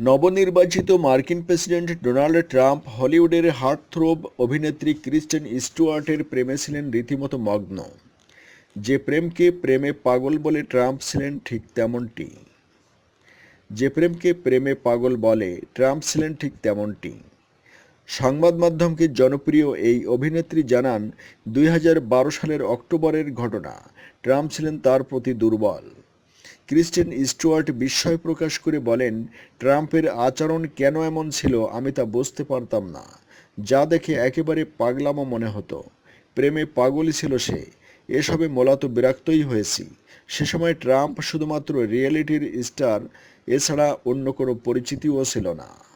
নবনির্বাচিত মার্কিন president Donald Trump হলিউডের হার্টথ্রোব অভিনেত্রী ক্রিস্টেন স্টুয়ার্টের প্রেমে ছিলেন রীতিমতো মগ্ন। যে প্রেমকে প্রেমে পাগল বলে ট্রাম্প ছিলেন ঠিক তেমনটি। যে প্রেমকে প্রেমে পাগল বলে ট্রাম্প ছিলেন ঠিক তেমনটি। সংবাদ মাধ্যমকে জনপ্রিয় এই অভিনেত্রী জানান, দুই হাজার বারো সালের অক্টোবরের ঘটনা। ট্রাম্প ছিলেন তার প্রতি দুর্বল। ক্রিস্টেন স্টুয়ার্ট বিস্ময় প্রকাশ করে বলেন, ট্রাম্পের আচরণ কেন এমন ছিল আমি তা বুঝতে পারতাম না। যা দেখে একেবারে পাগলামো মনে হতো। প্রেমে পাগলই ছিল সে। এসবে মূলত বিরক্তই হয়েছি। সে সময় ট্রাম্প শুধুমাত্র রিয়েলিটির স্টার, এছাড়া অন্য কোনো পরিচিতিও ছিল না।